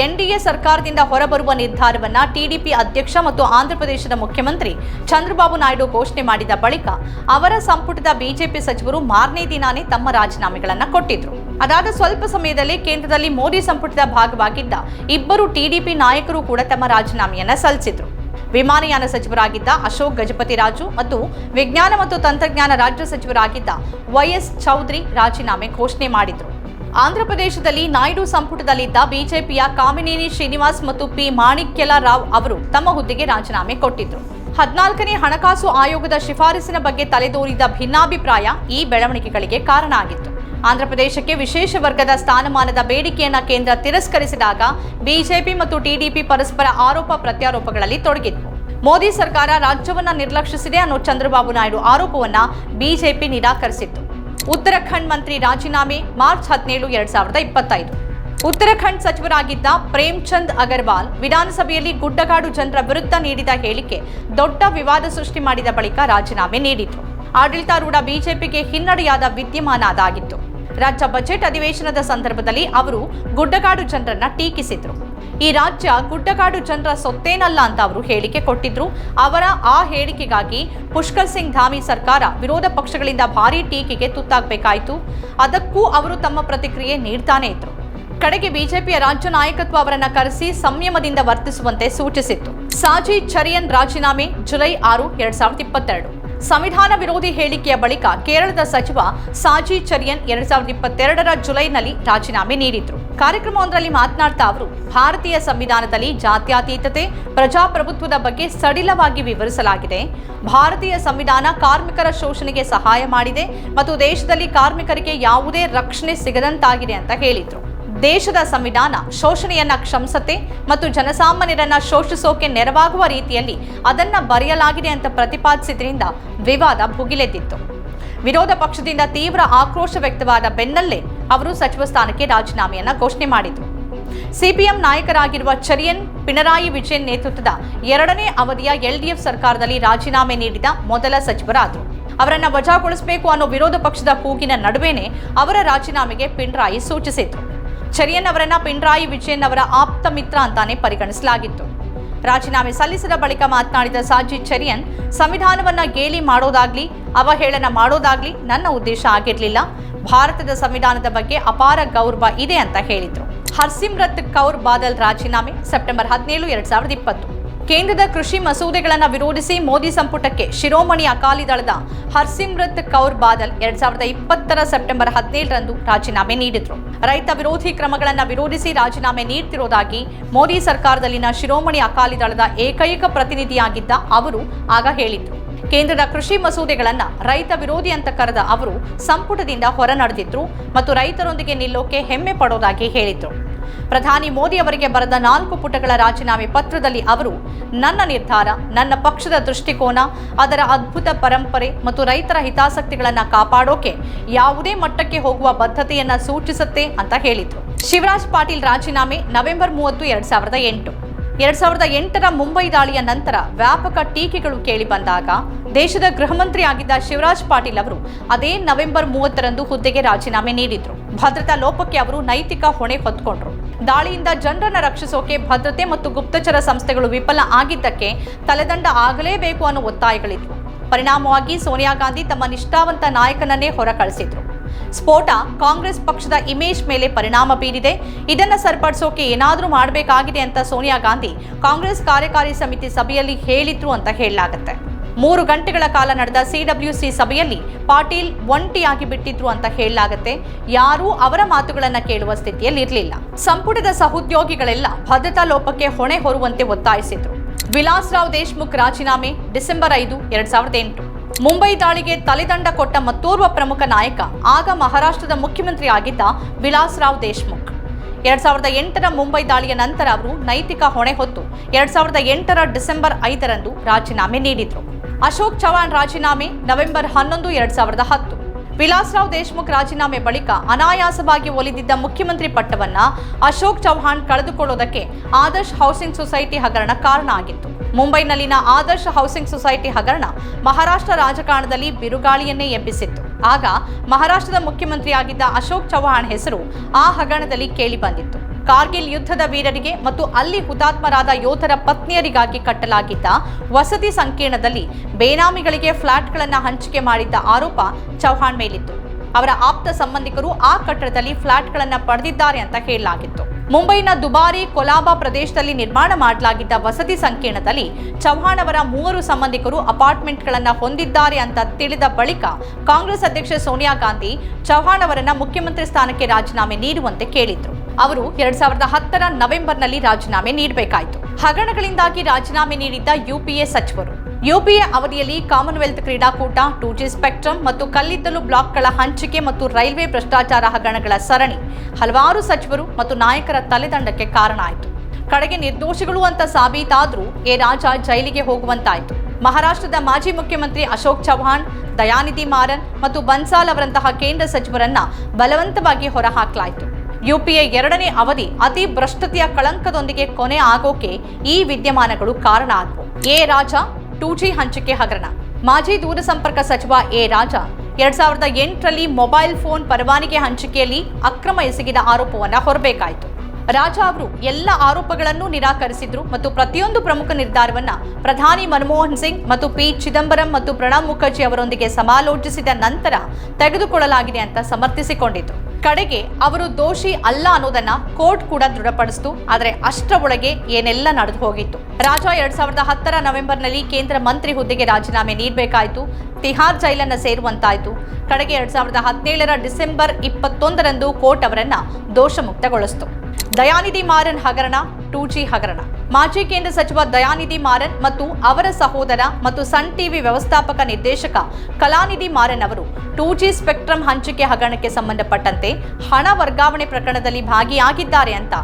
[SPEAKER 1] ಎನ್ಡಿಎ ಸರ್ಕಾರದಿಂದ ಹೊರಬರುವ ನಿರ್ಧಾರವನ್ನು ಟಿಡಿಪಿ ಅಧ್ಯಕ್ಷ ಮತ್ತು ಆಂಧ್ರಪ್ರದೇಶದ ಮುಖ್ಯಮಂತ್ರಿ ಚಂದ್ರಬಾಬು ನಾಯ್ಡು ಘೋಷಣೆ ಮಾಡಿದ ಬಳಿಕ ಅವರ ಸಂಪುಟದ ಬಿಜೆಪಿ ಸಚಿವರು ಮಾರನೇ ದಿನಾನೇ ತಮ್ಮ ರಾಜೀನಾಮೆಗಳನ್ನು ಕೊಟ್ಟಿದ್ರು. ಅದಾದ ಸ್ವಲ್ಪ ಸಮಯದಲ್ಲಿ ಕೇಂದ್ರದಲ್ಲಿ ಮೋದಿ ಸಂಪುಟದ ಭಾಗವಾಗಿದ್ದ ಇಬ್ಬರು ಟಿಡಿಪಿ ನಾಯಕರು ಕೂಡ ತಮ್ಮ ರಾಜೀನಾಮೆಯನ್ನು ಸಲ್ಲಿಸಿದ್ರು. ವಿಮಾನಯಾನ ಸಚಿವರಾಗಿದ್ದ ಅಶೋಕ್ ಗಜಪತಿ ರಾಜು ಮತ್ತು ವಿಜ್ಞಾನ ಮತ್ತು ತಂತ್ರಜ್ಞಾನ ರಾಜ್ಯ ಸಚಿವರಾಗಿದ್ದ ವೈಎಸ್ ಚೌಧರಿ ರಾಜೀನಾಮೆ ಘೋಷಣೆ ಮಾಡಿದ್ರು. ಆಂಧ್ರಪ್ರದೇಶದಲ್ಲಿ ನಾಯ್ಡು ಸಂಪುಟದಲ್ಲಿದ್ದ ಬಿಜೆಪಿಯ ಕಾಮಿನೇನಿ ಶ್ರೀನಿವಾಸ್ ಮತ್ತು ಪಿ ಮಾಣಿಕ್ಯಲ ರಾವ್ ಅವರು ತಮ್ಮ ಹುದ್ದೆಗೆ ರಾಜೀನಾಮೆ ಕೊಟ್ಟಿದ್ರು. ಹದಿನಾಲ್ಕನೇ ಹಣಕಾಸು ಆಯೋಗದ ಶಿಫಾರಸಿನ ಬಗ್ಗೆ ತಲೆದೋರಿದ ಭಿನ್ನಾಭಿಪ್ರಾಯ ಈ ಬೆಳವಣಿಗೆಗಳಿಗೆ ಕಾರಣ ಆಗಿತ್ತು. ಆಂಧ್ರಪ್ರದೇಶಕ್ಕೆ ವಿಶೇಷ ವರ್ಗದ ಸ್ಥಾನಮಾನದ ಬೇಡಿಕೆಯನ್ನ ಕೇಂದ್ರ ತಿರಸ್ಕರಿಸಿದಾಗ ಬಿಜೆಪಿ ಮತ್ತು ಟಿಡಿಪಿ ಪರಸ್ಪರ ಆರೋಪ ಪ್ರತ್ಯಾರೋಪಗಳಲ್ಲಿ ತೊಡಗಿತ್ತು ಮೋದಿ ಸರ್ಕಾರ ರಾಜ್ಯವನ್ನ ನಿರ್ಲಕ್ಷಿಸಿದೆ ಅನ್ನೋ ಚಂದ್ರಬಾಬು ನಾಯ್ಡು ಆರೋಪವನ್ನ ಬಿಜೆಪಿ ನಿರಾಕರಿಸಿತ್ತು. ಉತ್ತರಾಖಂಡ್ ಮಂತ್ರಿ ರಾಜೀನಾಮೆ ಮಾರ್ಚ್ ಹದಿನೇಳು, ಎರಡ್ ಸಾವಿರದ ಇಪ್ಪತ್ತೈದು. ಉತ್ತರಾಖಂಡ್ ಸಚಿವರಾಗಿದ್ದ ಪ್ರೇಮ್ಚಂದ್ ಅಗರ್ವಾಲ್ ವಿಧಾನಸಭೆಯಲ್ಲಿ ಗುಡ್ಡಗಾಡು ಜನರ ವಿರುದ್ಧ ನೀಡಿದ ಹೇಳಿಕೆ ದೊಡ್ಡ ವಿವಾದ ಸೃಷ್ಟಿ ಮಾಡಿದ ಬಳಿಕ ರಾಜೀನಾಮೆ ನೀಡಿದ್ರು. ಆಡಳಿತಾರೂಢ ಬಿಜೆಪಿಗೆ ಹಿನ್ನಡೆಯಾದ ವಿದ್ಯಮಾನ ಅದಾಗಿತ್ತು ರಾಜ್ಯ ಬಜೆಟ್ ಅಧಿವೇಶನದ ಸಂದರ್ಭದಲ್ಲಿ ಅವರು ಗುಡ್ಡಗಾಡು ಜನರನ್ನ ಟೀಕಿಸಿದ್ರು. ಈ ರಾಜ್ಯ ಗುಡ್ಡಗಾಡು ಜನರ ಸೊತ್ತೇನಲ್ಲ ಅಂತ ಅವರು ಹೇಳಿಕೆ ಕೊಟ್ಟಿದ್ರು. ಅವರ ಆ ಹೇಳಿಕೆಗಾಗಿ ಪುಷ್ಕರ್ ಸಿಂಗ್ ಧಾಮಿ ಸರ್ಕಾರ ವಿರೋಧ ಪಕ್ಷಗಳಿಂದ ಭಾರೀ ಟೀಕೆಗೆ ತುತ್ತಾಗಬೇಕಾಯಿತು. ಅದಕ್ಕೂ ಅವರು ತಮ್ಮ ಪ್ರತಿಕ್ರಿಯೆ ನೀಡ್ತಾನೆ ಇದ್ರು. ಕಡೆಗೆ ಬಿಜೆಪಿಯ ರಾಜ್ಯ ನಾಯಕತ್ವ ಅವರನ್ನ ಕರೆಸಿ ಸಂಯಮದಿಂದ ವರ್ತಿಸುವಂತೆ ಸೂಚಿಸಿತ್ತು. ಸಾಜಿ ಚರಿಯನ್ ರಾಜೀನಾಮೆ ಜುಲೈ ಆರು, ಎರಡ್ ಸಾವಿರದ ಇಪ್ಪತ್ತೆರಡು. ಸಂವಿಧಾನ ವಿರೋಧಿ ಹೇಳಿಕೆಯ ಬಳಿಕ ಕೇರಳದ ಸಚಿವ ಸಾಜಿ ಚರಿಯನ್ ಎರಡ್ ಸಾವಿರದ ಇಪ್ಪತ್ತೆರಡರ ಜುಲೈನಲ್ಲಿ ರಾಜೀನಾಮೆ ನೀಡಿದ್ರು. ಕಾರ್ಯಕ್ರಮವೊಂದರಲ್ಲಿ ಮಾತನಾಡ್ತಾ ಅವರು, ಭಾರತೀಯ ಸಂವಿಧಾನದಲ್ಲಿ ಜಾತ್ಯಾತೀತತೆ, ಪ್ರಜಾಪ್ರಭುತ್ವದ ಬಗ್ಗೆ ಸಡಿಲವಾಗಿ ವಿವರಿಸಲಾಗಿದೆ. ಭಾರತೀಯ ಸಂವಿಧಾನ ಕಾರ್ಮಿಕರ ಶೋಷಣೆಗೆ ಸಹಾಯ ಮಾಡಿದೆ ಮತ್ತು ದೇಶದಲ್ಲಿ ಕಾರ್ಮಿಕರಿಗೆ ಯಾವುದೇ ರಕ್ಷಣೆ ಸಿಗದಂತಾಗಿದೆ ಅಂತ ಹೇಳಿದ್ರು. ದೇಶದ ಸಂವಿಧಾನ ಶೋಷಣೆಯನ್ನ ಕ್ಷಮಿಸತ್ತೆ ಮತ್ತು ಜನಸಾಮಾನ್ಯರನ್ನ ಶೋಷಿಸೋಕೆ ನೆರವಾಗುವ ರೀತಿಯಲ್ಲಿ ಅದನ್ನ ಬರೆಯಲಾಗಿದೆ ಅಂತ ಪ್ರತಿಪಾದಿಸಿದ್ರಿಂದ ವಿವಾದ ಭುಗಿಲೆದ್ದಿತ್ತು. ವಿರೋಧ ಪಕ್ಷದಿಂದ ತೀವ್ರ ಆಕ್ರೋಶ ವ್ಯಕ್ತವಾದ ಬೆನ್ನಲ್ಲೇ ಅವರು ಸಚಿವ ಸ್ಥಾನಕ್ಕೆ ರಾಜೀನಾಮೆಯನ್ನ ಘೋಷಣೆ ಮಾಡಿದ್ರು. ಸಿಪಿಎಂ ನಾಯಕರಾಗಿರುವ ಚರಿಯನ್, ಪಿಣರಾಯಿ ವಿಜಯನ್ ನೇತೃತ್ವದ ಎರಡನೇ ಅವಧಿಯ ಎಲ್ಡಿಎಫ್ ಸರ್ಕಾರದಲ್ಲಿ ರಾಜೀನಾಮೆ ನೀಡಿದ ಮೊದಲ ಸಚಿವರಾದರು. ಅವರನ್ನ ವಜಾಗೊಳಿಸಬೇಕು ಅನ್ನೋ ವಿರೋಧ ಪಕ್ಷದ ಕೂಗಿನ ನಡುವೆನೇ ಅವರ ರಾಜೀನಾಮೆಗೆ ಪಿಣರಾಯಿ ಸೂಚಿಸಿದ್ರು. ಚರಿಯನ್ ಅವರನ್ನ ಪಿಣರಾಯಿ ವಿಜಯನ್ ಅವರ ಆಪ್ತ ಮಿತ್ರ ಅಂತಾನೆ ಪರಿಗಣಿಸಲಾಗಿತ್ತು. ರಾಜೀನಾಮೆ ಸಲ್ಲಿಸಿದ ಬಳಿಕ ಮಾತನಾಡಿದ ಸಾಜಿ ಚರಿಯನ್, ಸಂವಿಧಾನವನ್ನ ಗೇಲಿ ಮಾಡೋದಾಗ್ಲಿ, ಅವಹೇಳನ ಮಾಡೋದಾಗ್ಲಿ ನನ್ನ ಉದ್ದೇಶ ಆಗಿರಲಿಲ್ಲ. ಭಾರತದ ಸಂವಿಧಾನದ ಬಗ್ಗೆ ಅಪಾರ ಗೌರವ ಇದೆ ಅಂತ ಹೇಳಿದ್ರು. ಹರ್ಸಿಮ್ರತ್ ಕೌರ್ ಬಾದಲ್ ರಾಜೀನಾಮೆ ಸೆಪ್ಟೆಂಬರ್ ಹದಿನೇಳು, ಎರಡ್ ಸಾವಿರದ ಇಪ್ಪತ್ತು. ಕೇಂದ್ರದ ಕೃಷಿ ಮಸೂದೆಗಳನ್ನು ವಿರೋಧಿಸಿ ಮೋದಿ ಸಂಪುಟಕ್ಕೆ ಶಿರೋಮಣಿ ಅಕಾಲಿ ದಳದ ಹರ್ಸಿಮ್ರತ್ ಕೌರ್ ಬಾದಲ್ ಎರಡ್ ಸಾವಿರದ ಇಪ್ಪತ್ತರ ಸೆಪ್ಟೆಂಬರ್ ಹದಿನೇಳರಂದು ರಾಜೀನಾಮೆ ನೀಡಿದ್ರು. ರೈತ ವಿರೋಧಿ ಕ್ರಮಗಳನ್ನು ವಿರೋಧಿಸಿ ರಾಜೀನಾಮೆ ನೀಡ್ತಿರೋದಾಗಿ ಮೋದಿ ಸರ್ಕಾರದಲ್ಲಿನ ಶಿರೋಮಣಿ ಅಕಾಲಿ ದಳದ ಏಕೈಕ ಪ್ರತಿನಿಧಿಯಾಗಿದ್ದ ಅವರು ಆಗ ಹೇಳಿದ್ರು. ಕೇಂದ್ರದ ಕೃಷಿ ಮಸೂದೆಗಳನ್ನ ರೈತ ವಿರೋಧಿ ಅಂತ ಕರೆದ ಅವರು ಸಂಪುಟದಿಂದ ಹೊರ ನಡೆದಿದ್ರು ಮತ್ತು ರೈತರೊಂದಿಗೆ ನಿಲ್ಲೋಕೆ ಹೆಮ್ಮೆ ಪಡೋದಾಗಿ ಹೇಳಿದ್ರು. ಪ್ರಧಾನಿ ಮೋದಿ ಅವರಿಗೆ ಬರೆದ ನಾಲ್ಕು ಪುಟಗಳ ರಾಜೀನಾಮೆ ಪತ್ರದಲ್ಲಿ ಅವರು, ನನ್ನ ನಿರ್ಧಾರ, ನನ್ನ ಪಕ್ಷದ ದೃಷ್ಟಿಕೋನ, ಅದರ ಅದ್ಭುತ ಪರಂಪರೆ ಮತ್ತು ರೈತರ ಹಿತಾಸಕ್ತಿಗಳನ್ನು ಕಾಪಾಡೋಕೆ ಯಾವುದೇ ಮಟ್ಟಕ್ಕೆ ಹೋಗುವ ಬದ್ಧತೆಯನ್ನ ಸೂಚಿಸುತ್ತೆ ಅಂತ ಹೇಳಿದ್ರು. ಶಿವರಾಜ್ ಪಾಟೀಲ್ ರಾಜೀನಾಮೆ ನವೆಂಬರ್ ಮೂವತ್ತು, ಎರಡ್ ಸಾವಿರದ ಎಂಟು. ಎರಡ್ ಸಾವಿರದ ಎಂಟರ ಮುಂಬೈ ದಾಳಿಯ ನಂತರ ವ್ಯಾಪಕ ಟೀಕೆಗಳು ಕೇಳಿ ಬಂದಾಗ ದೇಶದ ಗೃಹ ಮಂತ್ರಿ ಆಗಿದ್ದ ಶಿವರಾಜ್ ಪಾಟೀಲ್ ಅವರು ಅದೇ ನವೆಂಬರ್ ಮೂವತ್ತರಂದು ಹುದ್ದೆಗೆ ರಾಜೀನಾಮೆ ನೀಡಿದ್ರು. ಭದ್ರತಾ ಲೋಪಕ್ಕೆ ಅವರು ನೈತಿಕ ಹೊಣೆ ಹೊತ್ಕೊಂಡ್ರು. ದಾಳಿಯಿಂದ ಜನರನ್ನ ರಕ್ಷಿಸೋಕೆ ಭದ್ರತೆ ಮತ್ತು ಗುಪ್ತಚರ ಸಂಸ್ಥೆಗಳು ವಿಫಲ ಆಗಿದ್ದಕ್ಕೆ ತಲೆದಂಡ ಆಗಲೇಬೇಕು ಅನ್ನೋ ಒತ್ತಾಯಗಳಿದ್ವು. ಪರಿಣಾಮವಾಗಿ ಸೋನಿಯಾ ಗಾಂಧಿ ತಮ್ಮ ನಿಷ್ಠಾವಂತ ನಾಯಕನನ್ನೇ ಹೊರ ಕಳಿಸಿದ್ರು ಸ್ಫೋಟ ಕಾಂಗ್ರೆಸ್ ಪಕ್ಷದ ಇಮೇಜ್ ಮೇಲೆ ಪರಿಣಾಮ ಬೀರಿದೆ. ಇದನ್ನು ಸರಿಪಡಿಸೋಕೆ ಏನಾದರೂ ಮಾಡಬೇಕಾಗಿದೆ ಅಂತ ಸೋನಿಯಾ ಗಾಂಧಿ ಕಾಂಗ್ರೆಸ್ ಕಾರ್ಯಕಾರಿ ಸಮಿತಿ ಸಭೆಯಲ್ಲಿ ಹೇಳಿದ್ರು ಅಂತ ಹೇಳಲಾಗುತ್ತೆ. ಮೂರು ಗಂಟೆಗಳ ಕಾಲ ನಡೆದ ಸಿಡಬ್ಲ್ಯೂಸಿ ಸಭೆಯಲ್ಲಿ ಪಾಟೀಲ್ ಒಂಟಿಯಾಗಿ ಬಿಟ್ಟಿದ್ರು ಅಂತ ಹೇಳಲಾಗುತ್ತೆ. ಯಾರೂ ಅವರ ಮಾತುಗಳನ್ನು ಕೇಳುವ ಸ್ಥಿತಿಯಲ್ಲಿ ಇರಲಿಲ್ಲ. ಸಂಪುಟದ ಸಹೋದ್ಯೋಗಿಗಳೆಲ್ಲ ಭದ್ರತಾ ಲೋಪಕ್ಕೆ ಹೊಣೆ ಹೊರುವಂತೆ ಒತ್ತಾಯಿಸಿದ್ರು. ವಿಲಾಸ್ ರಾವ್ ದೇಶ್ಮುಖ್ ರಾಜೀನಾಮೆ ಡಿಸೆಂಬರ್ ಐದು, ಎರಡ್ ಸಾವಿರದ ಎಂಟು. ಮುಂಬೈ ದಾಳಿಗೆ ತಲೆದಂಡ ಕೊಟ್ಟ ಮತ್ತೋರ್ವ ಪ್ರಮುಖ ನಾಯಕ, ಆಗ ಮಹಾರಾಷ್ಟ್ರದ ಮುಖ್ಯಮಂತ್ರಿ ಆಗಿದ್ದ ವಿಲಾಸ್ ರಾವ್ ದೇಶ್ಮುಖ್. ಎರಡ್ ಸಾವಿರದ ಎಂಟರ ಮುಂಬೈ ದಾಳಿಯ ನಂತರ ಅವರು ನೈತಿಕ ಹೊಣೆ ಹೊತ್ತು ಎರಡ್ ಸಾವಿರದ ಎಂಟರ ಡಿಸೆಂಬರ್ ಐದರಂದು ರಾಜೀನಾಮೆ ನೀಡಿದ್ರು. ಅಶೋಕ್ ಚವಾಣ್ ರಾಜೀನಾಮೆ ನವೆಂಬರ್ ಹನ್ನೊಂದು, ಎರಡ್ ಸಾವಿರದ ಹತ್ತು. ವಿಲಾಸ್ರಾವ್ ದೇಶ್ಮುಖ್ ರಾಜೀನಾಮೆ ಬಳಿಕ ಅನಾಯಾಸವಾಗಿ ಒಲಿದಿದ್ದ ಮುಖ್ಯಮಂತ್ರಿ ಪಟ್ಟವನ್ನ ಅಶೋಕ್ ಚೌಹಾಣ್ ಕಳೆದುಕೊಳ್ಳೋದಕ್ಕೆ ಆದರ್ಶ್ ಹೌಸಿಂಗ್ ಸೊಸೈಟಿ ಹಗರಣ ಕಾರಣ ಆಗಿತ್ತು. ಮುಂಬೈನಲ್ಲಿನ ಆದರ್ಶ ಹೌಸಿಂಗ್ ಸೊಸೈಟಿ ಹಗರಣ ಮಹಾರಾಷ್ಟ್ರ ರಾಜಕಾರಣದಲ್ಲಿ ಬಿರುಗಾಳಿಯನ್ನೇ ಎಬ್ಬಿಸಿತ್ತು. ಆಗ ಮಹಾರಾಷ್ಟ್ರದ ಮುಖ್ಯಮಂತ್ರಿಯಾಗಿದ್ದ ಅಶೋಕ್ ಚೌಹಾಣ್ ಹೆಸರು ಆ ಹಗರಣದಲ್ಲಿ ಕೇಳಿ ಬಂದಿತ್ತು. ಕಾರ್ಗಿಲ್ ಯುದ್ಧದ ವೀರರಿಗೆ ಮತ್ತು ಅಲ್ಲಿ ಹುತಾತ್ಮರಾದ ಯೋಧರ ಪತ್ನಿಯರಿಗಾಗಿ ಕಟ್ಟಲಾಗಿದ್ದ ವಸತಿ ಸಂಕೀರ್ಣದಲ್ಲಿ ಬೇನಾಮಿಗಳಿಗೆ ಫ್ಲಾಟ್ಗಳನ್ನು ಹಂಚಿಕೆ ಮಾಡಿದ್ದ ಆರೋಪ ಚೌಹಾಣ್ ಮೇಲಿತ್ತು. ಅವರ ಆಪ್ತ ಸಂಬಂಧಿಕರು ಆ ಕಟ್ಟಡದಲ್ಲಿ ಫ್ಲಾಟ್ಗಳನ್ನು ಪಡೆದಿದ್ದಾರೆ ಅಂತ ಹೇಳಲಾಗಿತ್ತು. ಮುಂಬೈನ ದುಬಾರಿ ಕೊಲಾಬಾ ಪ್ರದೇಶದಲ್ಲಿ ನಿರ್ಮಾಣ ಮಾಡಲಾಗಿದ್ದ ವಸತಿ ಸಂಕೀರ್ಣದಲ್ಲಿ ಚೌಹಾಣ್ ಅವರ ಮೂವರು ಸಂಬಂಧಿಕರು ಅಪಾರ್ಟ್ಮೆಂಟ್ಗಳನ್ನು ಹೊಂದಿದ್ದಾರೆ ಅಂತ ತಿಳಿದ ಬಳಿಕ ಕಾಂಗ್ರೆಸ್ ಅಧ್ಯಕ್ಷೆ ಸೋನಿಯಾ ಗಾಂಧಿ ಚೌಹಾಣ್ ಅವರನ್ನ ಮುಖ್ಯಮಂತ್ರಿ ಸ್ಥಾನಕ್ಕೆ ರಾಜೀನಾಮೆ ನೀಡುವಂತೆ ಕೇಳಿದ್ರು. ಅವರು ಎರಡ್ ಸಾವಿರದ ಹತ್ತರ ನವೆಂಬರ್ನಲ್ಲಿ ರಾಜೀನಾಮೆ ನೀಡಬೇಕಾಯಿತು. ಹಗರಣಗಳಿಂದಾಗಿ ರಾಜೀನಾಮೆ ನೀಡಿದ್ದ ಯುಪಿಎ ಸಚಿವರು ಯುಪಿಎ ಅವಧಿಯಲ್ಲಿ ಕಾಮನ್ವೆಲ್ತ್ ಕ್ರೀಡಾಕೂಟ ಟೂ ಜಿ ಸ್ಪೆಕ್ಟ್ರಮ್ ಮತ್ತು ಕಲ್ಲಿದ್ದಲು ಬ್ಲಾಕ್ಗಳ ಹಂಚಿಕೆ ಮತ್ತು ರೈಲ್ವೆ ಭ್ರಷ್ಟಾಚಾರ ಹಗರಣಗಳ ಸರಣಿ. ಹಲವಾರು ಸಚಿವರು ಮತ್ತು ನಾಯಕರ ತಲೆದಂಡಕ್ಕೆ ಕಾರಣ ಆಯಿತು. ಕಡೆಗೆ ನಿರ್ದೋಷಿಗಳು ಅಂತ ಸಾಬೀತಾದರೂ ಎ ರಾಜ ಜೈಲಿಗೆ ಹೋಗುವಂತಾಯಿತು. ಮಹಾರಾಷ್ಟ್ರದ ಮಾಜಿ ಮುಖ್ಯಮಂತ್ರಿ ಅಶೋಕ್ ಚೌಹಾಣ್ ದಯಾನಿಧಿ ಮಾರನ್ ಮತ್ತು ಬನ್ಸಾಲ್ ಅವರಂತಹ ಕೇಂದ್ರ ಸಚಿವರನ್ನ ಬಲವಂತವಾಗಿ ಹೊರಹಾಕಲಾಯಿತು. ಯುಪಿಎ ಎರಡನೇ ಅವಧಿ ಅತಿ ಭ್ರಷ್ಟತೆಯ ಕಳಂಕದೊಂದಿಗೆ ಕೊನೆ ಆಗೋಕೆ ಈ ವಿದ್ಯಮಾನಗಳು ಕಾರಣ ಆದವು. ಎ ರಾಜ ಟೂ ಜಿ ಹಂಚಿಕೆ ಹಗರಣ. ಮಾಜಿ ದೂರಸಂಪರ್ಕ ಸಚಿವ ಎ ರಾಜ, ಎರಡ್ ಸಾವಿರದ ಎಂಟರಲ್ಲಿ ಮೊಬೈಲ್ ಫೋನ್ ಪರವಾನಿಗೆ ಹಂಚಿಕೆಯಲ್ಲಿ ಅಕ್ರಮ ಎಸಗಿದ ಆರೋಪವನ್ನು ಹೊರಬೇಕಾಯಿತು. ರಾಜ ಅವರು ಎಲ್ಲ ಆರೋಪಗಳನ್ನು ನಿರಾಕರಿಸಿದ್ರು ಮತ್ತು ಪ್ರತಿಯೊಂದು ಪ್ರಮುಖ ನಿರ್ಧಾರವನ್ನ ಪ್ರಧಾನಿ ಮನಮೋಹನ್ ಸಿಂಗ್ ಮತ್ತು ಪಿ ಚಿದಂಬರಂ ಮತ್ತು ಪ್ರಣಬ್ ಮುಖರ್ಜಿ ಅವರೊಂದಿಗೆ ಸಮಾಲೋಚಿಸಿದ ನಂತರ ತೆಗೆದುಕೊಳ್ಳಲಾಗಿದೆ ಅಂತ ಸಮರ್ಥಿಸಿಕೊಂಡಿದ್ರು ಕಡೆಗೆ ಅವರು ದೋಷಿ ಅಲ್ಲ ಅನ್ನೋದನ್ನ ಕೋರ್ಟ್ ಕೂಡ ದೃಢಪಡಿಸ್ತು. ಆದರೆ ಅಷ್ಟರ ಒಳಗೆ ಏನೆಲ್ಲ ನಡೆದು ಹೋಗಿತ್ತು. ರಾಜ ಎರಡ್ ಸಾವಿರದ ಹತ್ತರ ನವೆಂಬರ್ನಲ್ಲಿ ಕೇಂದ್ರ ಮಂತ್ರಿ ಹುದ್ದೆಗೆ ರಾಜೀನಾಮೆ ನೀಡಬೇಕಾಯಿತು. ತಿಹಾರ್ ಜೈಲನ್ನ ಸೇರುವಂತಾಯಿತು. ಕಡೆಗೆ ಎರಡ್ ಸಾವಿರದ ಹದಿನೇಳರ ಡಿಸೆಂಬರ್ ಇಪ್ಪತ್ತೊಂದರಂದು ಕೋರ್ಟ್ ಅವರನ್ನ ದೋಷಮುಕ್ತಗೊಳಿಸಿತು. ದಯಾನಿಧಿ ಮಾರನ್ ಹಗರಣ ಟೂ ಜಿ ಹಗರಣ. ಮಾಜಿ ಕೇಂದ್ರ ಸಚಿವ ದಯಾನಿಧಿ ಮಾರನ್ ಮತ್ತು ಅವರ ಸಹೋದರ ಮತ್ತು ಸನ್ ಟಿವಿ ವ್ಯವಸ್ಥಾಪಕ ನಿರ್ದೇಶಕ ಕಲಾನಿಧಿ ಮಾರನ್ ಅವರು ಟೂ ಜಿ ಸ್ಪೆಕ್ಟ್ರಮ್ ಹಂಚಿಕೆ ಹಗರಣಕ್ಕೆ ಸಂಬಂಧಪಟ್ಟಂತೆ ಹಣ ವರ್ಗಾವಣೆ ಪ್ರಕರಣದಲ್ಲಿ ಭಾಗಿಯಾಗಿದ್ದಾರೆ ಅಂತ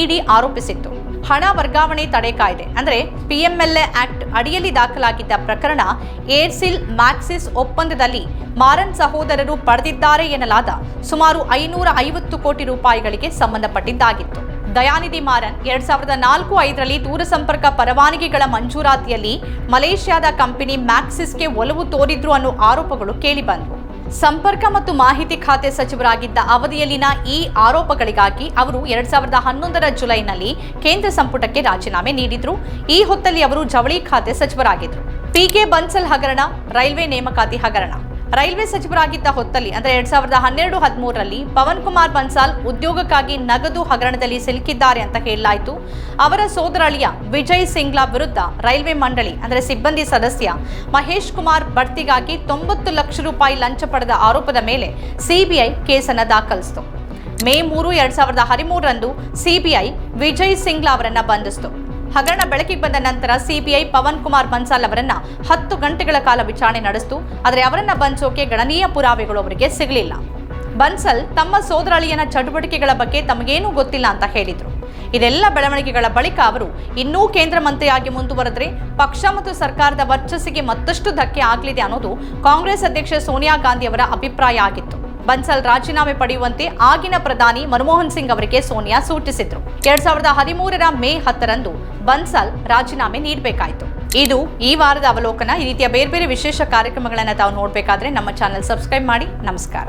[SPEAKER 1] ಇಡಿ ಆರೋಪಿಸಿತ್ತು. ಹಣ ವರ್ಗಾವಣೆ ತಡೆ ಕಾಯ್ದೆ, ಅಂದರೆ ಪಿಎಂಎಲ್ಎ ಆಕ್ಟ್ ಅಡಿಯಲ್ಲಿ ದಾಖಲಾಗಿದ್ದ ಪ್ರಕರಣ ಏರ್ಸಿಲ್ ಮ್ಯಾಕ್ಸಿಸ್ ಒಪ್ಪಂದದಲ್ಲಿ ಮಾರನ್ ಸಹೋದರರು ಪಡೆದಿದ್ದಾರೆ ಎನ್ನಲಾದ ಸುಮಾರು ಐನೂರ ಐವತ್ತು ಕೋಟಿ ರೂಪಾಯಿಗಳಿಗೆ ಸಂಬಂಧಪಟ್ಟಿದ್ದಾಗಿತ್ತು. ದಯಾನಿಧಿ ಮಾರನ್ ಎರಡ್ ಸಾವಿರದ ನಾಲ್ಕು ಐದರಲ್ಲಿ ದೂರಸಂಪರ್ಕ ಪರವಾನಗಿಗಳ ಮಂಜೂರಾತಿಯಲ್ಲಿ ಮಲೇಷ್ಯಾದ ಕಂಪನಿ ಮ್ಯಾಕ್ಸಿಸ್ಗೆ ಒಲವು ತೋರಿದ್ರು ಅನ್ನೋ ಆರೋಪಗಳು ಕೇಳಿಬಂದವು ಸಂಪರ್ಕ ಮತ್ತು ಮಾಹಿತಿ ಖಾತೆ ಸಚಿವರಾಗಿದ್ದ ಅವಧಿಯಲ್ಲಿನ ಈ ಆರೋಪಗಳಿಗಾಗಿ ಅವರು ಎರಡ್ ಸಾವಿರದ ಹನ್ನೊಂದರ ಜುಲೈನಲ್ಲಿ ಕೇಂದ್ರ ಸಂಪುಟಕ್ಕೆ ರಾಜೀನಾಮೆ ನೀಡಿದ್ರು. ಈ ಹೊತ್ತಲ್ಲಿ ಅವರು ಜವಳಿ ಖಾತೆ ಸಚಿವರಾಗಿದ್ದರು. ಪಿಕೆ ಬನ್ಸಲ್ ಹಗರಣ, ರೈಲ್ವೆ ನೇಮಕಾತಿ ಹಗರಣ. ರೈಲ್ವೆ ಸಚಿವರಾಗಿದ್ದ ಹೊತ್ತಲ್ಲಿ, ಅಂದರೆ ಎರಡ್ ಸಾವಿರದ ಹನ್ನೆರಡು ಹದಿಮೂರರಲ್ಲಿ, ಪವನ್ ಕುಮಾರ್ ಬನ್ಸಾಲ್ ಉದ್ಯೋಗಕ್ಕಾಗಿ ನಗದು ಹಗರಣದಲ್ಲಿ ಸಿಲುಕಿದ್ದಾರೆ ಅಂತ ಹೇಳಲಾಯಿತು. ಅವರ ಸೋದರಳಿಯ ವಿಜಯ್ ಸಿಂಗ್ಲಾ ವಿರುದ್ಧ ರೈಲ್ವೆ ಮಂಡಳಿ, ಅಂದರೆ ಸಿಬ್ಬಂದಿ ಸದಸ್ಯ ಮಹೇಶ್ ಕುಮಾರ್ ಬಡ್ತಿಗಾಗಿ ತೊಂಬತ್ತು ಲಕ್ಷ ರೂಪಾಯಿ ಲಂಚ ಪಡೆದ ಆರೋಪದ ಮೇಲೆ ಸಿಬಿಐ ಕೇಸನ್ನು ದಾಖಲಿಸಿತು. ಮೇ ಮೂರು, ಎರಡ್ ಸಾವಿರದ ಹದಿಮೂರರಂದು ಸಿಬಿಐ ವಿಜಯ್ ಸಿಂಗ್ಲಾ ಅವರನ್ನು ಬಂಧಿಸಿತು. ಹಗರಣ ಬೆಳಕಿಗೆ ಬಂದ ನಂತರ ಸಿಬಿಐ ಪವನ್ ಕುಮಾರ್ ಬನ್ಸಾಲ್ ಅವರನ್ನ ಹತ್ತು ಗಂಟೆಗಳ ಕಾಲ ವಿಚಾರಣೆ ನಡೆಸಿತು. ಆದರೆ ಅವರನ್ನ ಬಂಚೋಕೆ ಗಣನೀಯ ಪುರಾವೆಗಳು ಅವರಿಗೆ ಸಿಗಲಿಲ್ಲ. ಬನ್ಸಲ್ ತಮ್ಮ ಸೋದರಳಿಯನ ಚಟುವಟಿಕೆಗಳ ಬಗ್ಗೆ ತಮಗೇನೂ ಗೊತ್ತಿಲ್ಲ ಅಂತ ಹೇಳಿದರು. ಇದೆಲ್ಲ ಬೆಳವಣಿಗೆಗಳ ಬಳಿಕ ಅವರು ಇನ್ನೂ ಕೇಂದ್ರ ಮಂತ್ರಿಯಾಗಿ ಮುಂದುವರೆದ್ರೆ ಪಕ್ಷ ಮತ್ತು ಸರ್ಕಾರದ ವರ್ಚಸ್ಸಿಗೆ ಮತ್ತಷ್ಟು ಧಕ್ಕೆ ಆಗಲಿದೆ ಅನ್ನೋದು ಕಾಂಗ್ರೆಸ್ ಅಧ್ಯಕ್ಷೆ ಸೋನಿಯಾ ಗಾಂಧಿ ಅವರ ಅಭಿಪ್ರಾಯ ಆಗಿತ್ತು. ಬನ್ಸಲ್ ರಾಜೀನಾಮೆ ಪಡೆಯುವಂತೆ ಆಗಿನ ಪ್ರಧಾನಿ ಮನಮೋಹನ್ ಸಿಂಗ್ ಅವರಿಗೆ ಸೋನಿಯಾ ಸೂಚಿಸಿದ್ರು. ಎರಡ್ ಸಾವಿರದ ಹದಿಮೂರರ ಮೇ ಹತ್ತರಂದು ಬನ್ಸಲ್ ರಾಜೀನಾಮೆ ನೀಡಬೇಕಾಯಿತು. ಇದು ಈ ವಾರದ ಅವಲೋಕನ. ಈ ರೀತಿಯ ಬೇರೆ ಬೇರೆ ವಿಶೇಷ ಕಾರ್ಯಕ್ರಮಗಳನ್ನು ತಾವು ನೋಡಬೇಕಾದ್ರೆ ನಮ್ಮ ಚಾನೆಲ್ ಸಬ್ಸ್ಕ್ರೈಬ್ ಮಾಡಿ. ನಮಸ್ಕಾರ.